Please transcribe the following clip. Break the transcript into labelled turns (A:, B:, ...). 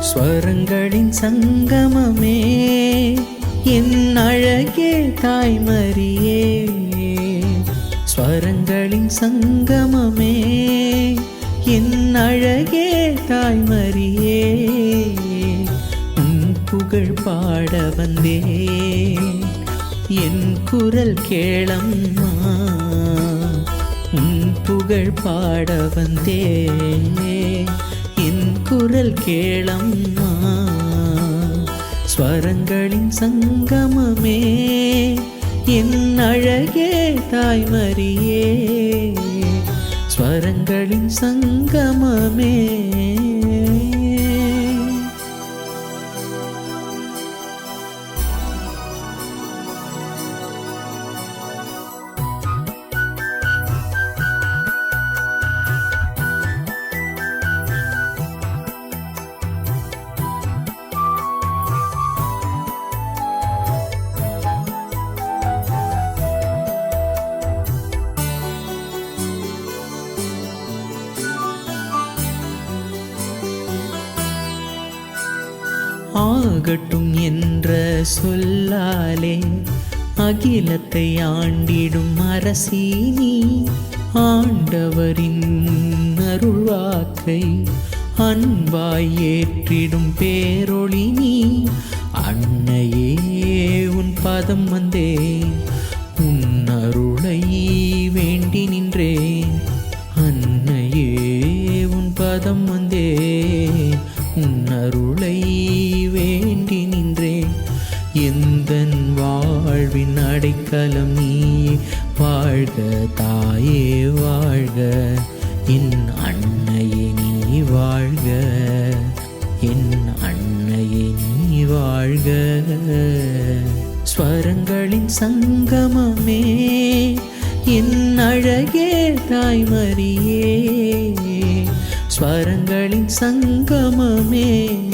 A: ஸ்வரங்களின் சங்கமமே. என் அழகே தாய்மரியே. ஸ்வரங்களின் சங்கமமே. என் அழகே தாய்மரியே. உன் புகழ் பாட வந்தேன். என் குரல் கேளம்மா. உன் புகழ் பாட வந்தேன். குரல் கேளம்மா. ஸ்வரங்களின் சங்கமமே என் அழகே தாய்மரியே. ஸ்வரங்களின் சங்கமமே. ஆகட்டும் என்ற சொல்லாலே அகிலத்தை ஆண்டிடும் அரசீனி ஆண்டவரின் அருள்வாக்கை அன்பாய் ஏற்றிடும் பேரொளி நீ. அன்னையே உன் பதம் வந்தேன். அடைக்கலம் நீயே வாழ்க தாயே வாழ்க. என் அன்னையே நீ வாழ்க. என் அன்னையே நீ வாழ்க. ஸ்வரங்களின் சங்கமமே என் அழகே தாய்மரியே ஸ்வரங்களின் சங்கமமே